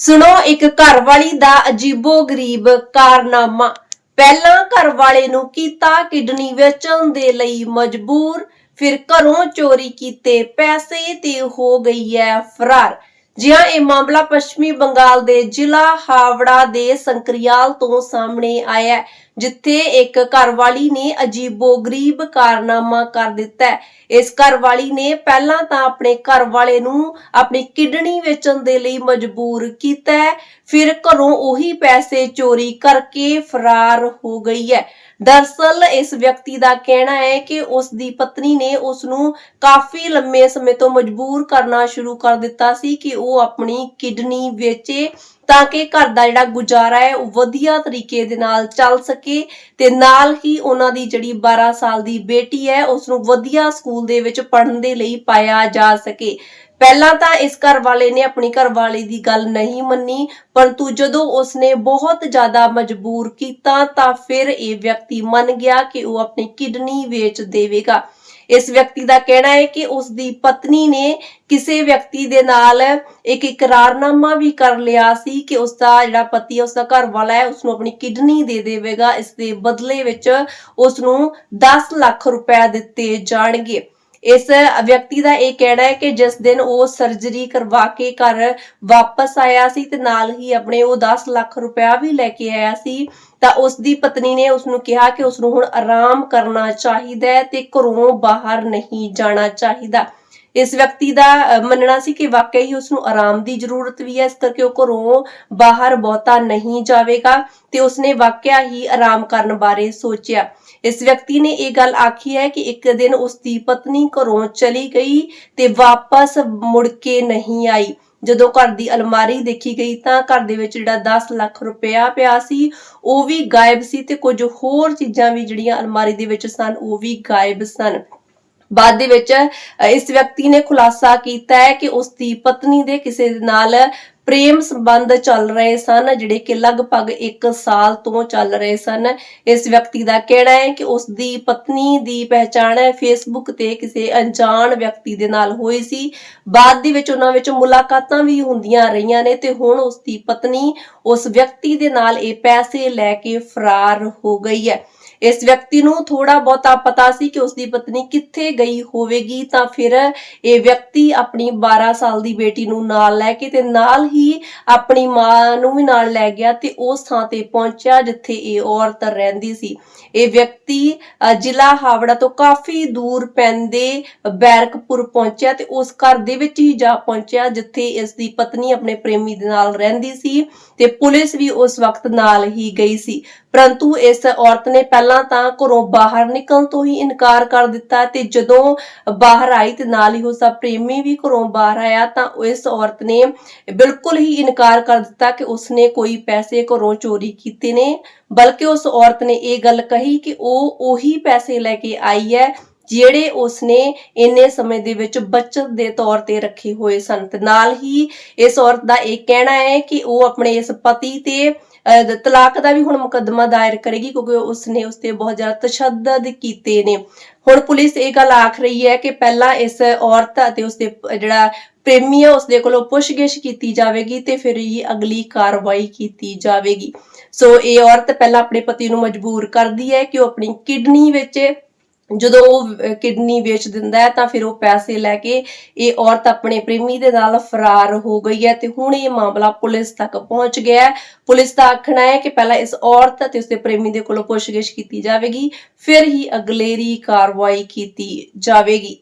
ਸੁਣੋ ਇੱਕ ਘਰਵਾਲੀ ਦਾ ਅਜੀਬੋ ਗਰੀਬ ਕਾਰਨਾਮਾ। ਪਹਿਲਾਂ ਘਰਵਾਲੇ ਨੂੰ ਕੀਤਾ ਕਿਡਨੀ ਵੇਚਣ ਦੇ ਲਈ ਮਜਬੂਰ, ਫਿਰ ਘਰੋਂ ਚੋਰੀ ਕੀਤੇ ਪੈਸੇ ਤੇ ਹੋ ਗਈ ਹੈ ਫਰਾਰ। ਜਿਹਾ ਇਹ ਮਾਮਲਾ ਪੱਛਮੀ ਬੰਗਾਲ ਦੇ ਜ਼ਿਲ੍ਹਾ ਹਾਵੜਾ ਦੇ ਸੰਕਰੀਆਲ ਤੋਂ ਸਾਹਮਣੇ ਆਇਆ ਜਿੱਥੇ ਇੱਕ ਘਰਵਾਲੀ ਨੇ ਅਜੀਬੋ ਗਰੀਬ ਕਾਰਨਾਮਾ ਕਰ ਦਿੱਤਾ ਇਸ ਘਰਵਾਲੀ ਨੇ ਪਹਿਲਾਂ ਤਾਂ ਆਪਣੇ ਘਰਵਾਲੇ ਨੂੰ ਆਪਣੀ ਕਿਡਨੀ ਵੇਚਣ ਦੇ ਲਈ ਮਜਬੂਰ ਕੀਤਾ ਫਿਰ ਘਰੋਂ ਉਹੀ ਪੈਸੇ ਚੋਰੀ ਕਰਕੇ ਫਰਾਰ ਹੋ ਗਈ ਹੈ। ਦਰਸਲ ਇਸ ਵਿਅਕਤੀ ਦਾ ਕਹਿਣਾ ਹੈ ਕਿ ਉਸ ਦੀ ਪਤਨੀ ਨੇ ਉਸ ਨੂੰ ਕਾਫੀ ਲੰਮੇ ਸਮੇਂ ਤੋਂ ਮਜਬੂਰ ਕਰਨਾ ਸ਼ੁਰੂ ਕਰ ਦਿੱਤਾ ਸੀ ਕਿ ਉਹ ਆਪਣੀ ਕਿਡਨੀ ਵੇਚੇ ਤਾਂ ਕਿ ਘਰ ਦਾ ਜਿਹੜਾ ਗੁਜ਼ਾਰਾ ਹੈ ਉਹ ਵਧੀਆ ਤਰੀਕੇ ਦੇ ਨਾਲ ਚੱਲ ਸਕੇ ਤੇ ਨਾਲ ਹੀ ਉਹਨਾਂ ਦੀ ਜਿਹੜੀ 12 ਸਾਲ ਦੀ ਬੇਟੀ ਹੈ ਉਸ ਨੂੰ ਵਧੀਆ ਸਕੂਲ ਦੇ ਵਿੱਚ ਪੜ੍ਹਨ ਦੇ ਲਈ ਪਾਇਆ ਜਾ ਸਕੇ। ਪਹਿਲਾਂ ਤਾਂ ਇਸ ਘਰ ਵਾਲੇ ਨੇ ਆਪਣੀ ਘਰ ਵਾਲੀ ਦੀ ਗੱਲ ਨਹੀਂ ਮੰਨੀ, ਪਰੰਤੂ ਜਦੋਂ ਉਸਨੇ ਬਹੁਤ ਜ਼ਿਆਦਾ ਮਜਬੂਰ ਕੀਤਾ ਤਾਂ ਫਿਰ ਇਹ ਵਿਅਕਤੀ ਮੰਨ ਗਿਆ ਕਿ ਉਹ ਆਪਣੀ ਕਿਡਨੀ ਵੇਚ ਦੇਵੇਗਾ। ਇਸ ਵਿਅਕਤੀ ਦਾ ਕਹਿਣਾ ਹੈ ਕਿ ਉਸ ਦੀ ਪਤਨੀ ਨੇ ਕਿਸੇ ਵਿਅਕਤੀ ਦੇ ਨਾਲ ਇੱਕ ਇਕਰਾਰਨਾਮਾ ਵੀ ਕਰ ਲਿਆ ਸੀ ਕਿ ਉਸ ਦਾ ਜਿਹੜਾ ਪਤੀ ਹੈ ਉਸ ਦਾ ਘਰ ਵਾਲਾ ਹੈ ਉਸ ਨੂੰ ਆਪਣੀ ਕਿਡਨੀ ਦੇ ਦੇਵੇਗਾ। ਇਸ ਦੇ ਬਦਲੇ ਵਿੱਚ ਉਸ ਨੂੰ 10 ਲੱਖ ਰੁਪਏ ਦਿੱਤੇ ਜਾਣਗੇ। ਇਸ ਵਿਅਕਤੀ ਦਾ ਇਹ ਕਹਿਣਾ ਹੈ ਕਿ ਜਿਸ ਦਿਨ ਉਹ ਸਰਜਰੀ ਕਰਵਾ ਕੇ ਘਰ ਵਾਪਸ ਆਇਆ ਸੀ ਤੇ ਨਾਲ ਹੀ ਆਪਣੇ ਉਹ 10 ਲੱਖ ਰੁਪਇਆ ਵੀ ਲੈ ਕੇ ਆਇਆ ਸੀ, ਤਾਂ ਉਸ ਦੀ ਪਤਨੀ ਨੇ ਉਸ ਨੂੰ ਕਿਹਾ ਕਿ ਉਸ ਨੂੰ ਹੁਣ ਆਰਾਮ ਕਰਨਾ ਚਾਹੀਦਾ ਹੈ ਤੇ ਘਰੋਂ ਬਾਹਰ ਨਹੀਂ ਜਾਣਾ ਚਾਹੀਦਾ। ਇਸ ਵਿਅਕਤੀ ਦਾ ਮੰਨਣਾ ਸੀ ਕਿ ਵਾਕਈ ਹੀ ਉਸ ਨੂੰ ਆਰਾਮ ਦੀ ਜ਼ਰੂਰਤ ਵੀ ਹੈ, ਇਸ ਕਰਕੇ ਉਹ ਘਰੋਂ ਬਾਹਰ ਬਹੁਤਾ ਨਹੀਂ ਜਾਵੇਗਾ ਤੇ ਉਸਨੇ ਵਾਕਿਆ ਹੀ ਆਰਾਮ ਕਰਨ ਬਾਰੇ ਸੋਚਿਆ। ਇਸ ਵਿਅਕਤੀ ਨੇ ਇਹ ਗੱਲ ਆਖੀ ਹੈ ਕਿ ਇੱਕ ਦਿਨ ਉਸ ਦੀ ਪਤਨੀ ਘਰੋਂ ਚਲੀ ਗਈ ਤੇ ਵਾਪਸ ਮੁੜ ਕੇ ਨਹੀਂ ਆਈ। ਜਦੋਂ ਘਰ ਦੀ ਅਲਮਾਰੀ ਦੇਖੀ ਗਈ ਤਾਂ ਘਰ ਦੇ ਵਿੱਚ ਜਿਹੜਾ 10 ਲੱਖ ਰੁਪਇਆ ਪਿਆ ਸੀ, ਉਹ ਵੀ ਗਾਇਬ ਸੀ ਤੇ ਕੁਝ ਹੋਰ ਚੀਜ਼ਾਂ ਵੀ ਜਿਹੜੀਆਂ ਅਲਮਾਰੀ ਦੇ ਵਿੱਚ ਸਨ, ਉਹ ਵੀ ਗਾਇਬ ਸਨ। ਬਾਅਦ ਦੇ ਵਿੱਚ ਇਸ ਵਿਅਕਤੀ ਨੇ ਖੁਲਾਸਾ ਕੀਤਾ ਹੈ ਕਿ ਉਸ ਦੀ ਪਤਨੀ ਦੇ ਕਿਸੇ ਨਾਲ ਪ੍ਰੇਮ ਸੰਬੰਧ ਚੱਲ ਰਹੇ ਸਨ, ਜਿਹੜੇ ਕਿ ਲਗਭਗ 1 ਸਾਲ ਤੋਂ ਚੱਲ ਰਹੇ ਸਨ। ਇਸ ਵਿਅਕਤੀ ਦਾ ਕਹਿਣਾ ਹੈ ਕਿ ਉਸ ਦੀ ਪਤਨੀ ਦੀ ਪਹਿਚਾਣ ਫੇਸਬੁੱਕ ਤੇ ਕਿਸੇ ਅਣਜਾਣ ਵਿਅਕਤੀ ਦੇ ਨਾਲ ਹੋਈ ਸੀ। ਬਾਅਦ ਦੇ ਵਿੱਚ ਉਹਨਾਂ ਵਿੱਚ ਮੁਲਾਕਾਤਾਂ ਵੀ ਹੁੰਦੀਆਂ ਰਹੀਆਂ ਨੇ ਤੇ ਹੁਣ ਉਸ ਦੀ ਪਤਨੀ ਉਸ ਵਿਅਕਤੀ ਦੇ ਨਾਲ ਇਹ ਪੈਸੇ ਲੈ ਕੇ ਫਰਾਰ ਹੋ ਗਈ ਹੈ। ਇਸ ਵਿਅਕਤੀ ਨੂੰ ਥੋੜਾ ਬਹੁਤਾ ਪਤਾ ਸੀ ਕਿ ਉਸ ਦੀ ਪਤਨੀ ਕਿੱਥੇ ਗਈ ਹੋਵੇਗੀ, ਤਾਂ ਫਿਰ ਇਹ ਵਿਅਕਤੀ ਆਪਣੀ 12 ਸਾਲ ਦੀ ਬੇਟੀ ਨੂੰ ਨਾਲ ਲੈ ਕੇ ਤੇ ਨਾਲ ਹੀ ਆਪਣੀ ਮਾਂ ਨੂੰ ਵੀ ਨਾਲ ਲੈ ਗਿਆ ਤੇ ਉਸ ਥਾਂ ਤੇ ਪਹੁੰਚਿਆ ਜਿੱਥੇ ਇਹ ਔਰਤ ਰਹਿੰਦੀ ਸੀ। ਇਹ ਵਿਅਕਤੀ ਜ਼ਿਲ੍ਹਾ ਹਾਵੜਾ ਤੋਂ ਕਾਫੀ ਦੂਰ ਪੈਂਦੇ ਬੈਰਕਪੁਰ ਪਹੁੰਚਿਆ ਤੇ ਉਸ ਘਰ ਦੇ ਵਿੱਚ ਹੀ ਜਾ ਪਹੁੰਚਿਆ ਜਿੱਥੇ ਇਸ ਦੀ ਪਤਨੀ ਆਪਣੇ ਪ੍ਰੇਮੀ ਦੇ ਨਾਲ ਰਹਿੰਦੀ ਸੀ ਤੇ ਪੁਲਿਸ ਵੀ ਉਸ ਵਕਤ ਨਾਲ ਹੀ ਗਈ ਸੀ। ਪਰੰਤੂ ਇਸ ਔਰਤ ਨੇ ਪਹਿਲਾਂ ਤਾਂ ਘਰੋਂ ਬਾਹਰ ਨਿਕਲਣ ਤੋਂ ਹੀ ਇਨਕਾਰ ਕਰ ਦਿੱਤਾ ਤੇ ਜਦੋਂ ਬਾਹਰ ਆਈ ਤੇ ਨਾਲ ਹੀ ਉਸਦਾ ਪ੍ਰੇਮੀ ਵੀ ਘਰੋਂ ਬਾਹਰ ਆਇਆ ਤਾਂ ਇਸ ਔਰਤ ਨੇ ਬਿਲਕੁਲ ਹੀ ਇਨਕਾਰ ਕਰ ਦਿੱਤਾ ਕਿ ਉਸਨੇ ਕੋਈ ਪੈਸੇ ਘਰੋਂ ਚੋਰੀ ਕੀਤੇ ਨੇ, ਬਲਕਿ ਉਸ ਔਰਤ ਨੇ ਇਹ ਗੱਲ ਕਹੀ ਕਿ ਉਹ ਉਹੀ ਪੈਸੇ ਲੈ ਕੇ ਆਈ ਹੈ ਜਿਹੜੇ ਉਸਨੇ ਇੰਨੇ ਸਮੇਂ ਦੇ ਵਿੱਚ ਬਚਤ ਦੇ ਤੌਰ ਤੇ ਰੱਖੇ ਹੋਏ ਸਨ ਤੇ ਨਾਲ ਹੀ ਇਸ ਔਰਤ ਦਾ ਇਹ ਕਹਿਣਾ ਹੈ ਕਿ ਉਹ ਆਪਣੇ ਇਸ ਪਤੀ ਤੇ ਤਲਾਕ ਦਾ ਵੀ ਹੁਣ ਮੁਕੱਦਮਾ ਦਾਇਰ ਕਰੇਗੀ ਕਿਉਂਕਿ ਉਸਨੇ ਉਸ ਤੇ ਬਹੁਤ ਜ਼ਿਆਦਾ ਤਸ਼ੱਦਦ ਕੀਤੇ ਨੇ। ਹੁਣ ਪੁਲਿਸ ਇਹ ਗੱਲ ਆਖ ਰਹੀ ਹੈ ਕਿ ਪਹਿਲਾਂ ਇਸ ਔਰਤ ਅਤੇ ਉਸਦੇ ਪ- ਜਿਹੜਾ ਪ੍ਰੇਮੀ ਹੈ ਉਸਦੇ ਕੋਲੋਂ ਪੁੱਛਗਿੱਛ ਕੀਤੀ ਜਾਵੇਗੀ ਤੇ ਫਿਰ ਹੀ ਅਗਲੀ ਕਾਰਵਾਈ ਕੀਤੀ ਜਾਵੇਗੀ। ਸੋ ਇਹ ਔਰਤ ਪਹਿਲਾਂ ਆਪਣੇ ਪਤੀ ਨੂੰ ਮਜਬੂਰ ਕਰਦੀ ਹੈ ਕਿ ਉਹ ਆਪਣੀ ਕਿਡਨੀ ਵਿੱਚ ਜਦੋਂ ਉਹ ਕਿਡਨੀ ਵੇਚ ਦਿੰਦਾ ਹੈ, ਤਾਂ ਫਿਰ ਉਹ ਪੈਸੇ ਲੈ ਕੇ ਇਹ ਔਰਤ ਆਪਣੇ ਪ੍ਰੇਮੀ ਦੇ ਨਾਲ ਫਰਾਰ ਹੋ ਗਈ ਹੈ ਤੇ ਹੁਣ ਇਹ ਮਾਮਲਾ ਪੁਲਿਸ ਤੱਕ ਪਹੁੰਚ ਗਿਆ ਹੈ। ਪੁਲਿਸ ਦਾ ਆਖਣਾ ਹੈ ਕਿ ਪਹਿਲਾਂ ਇਸ ਔਰਤ ਅਤੇ ਉਸਦੇ ਪ੍ਰੇਮੀ ਦੇ ਕੋਲੋਂ ਪੁੱਛਗਿੱਛ ਕੀਤੀ ਜਾਵੇਗੀ, ਫਿਰ ਹੀ ਅਗਲੇਰੀ ਕਾਰਵਾਈ ਕੀਤੀ ਜਾਵੇਗੀ।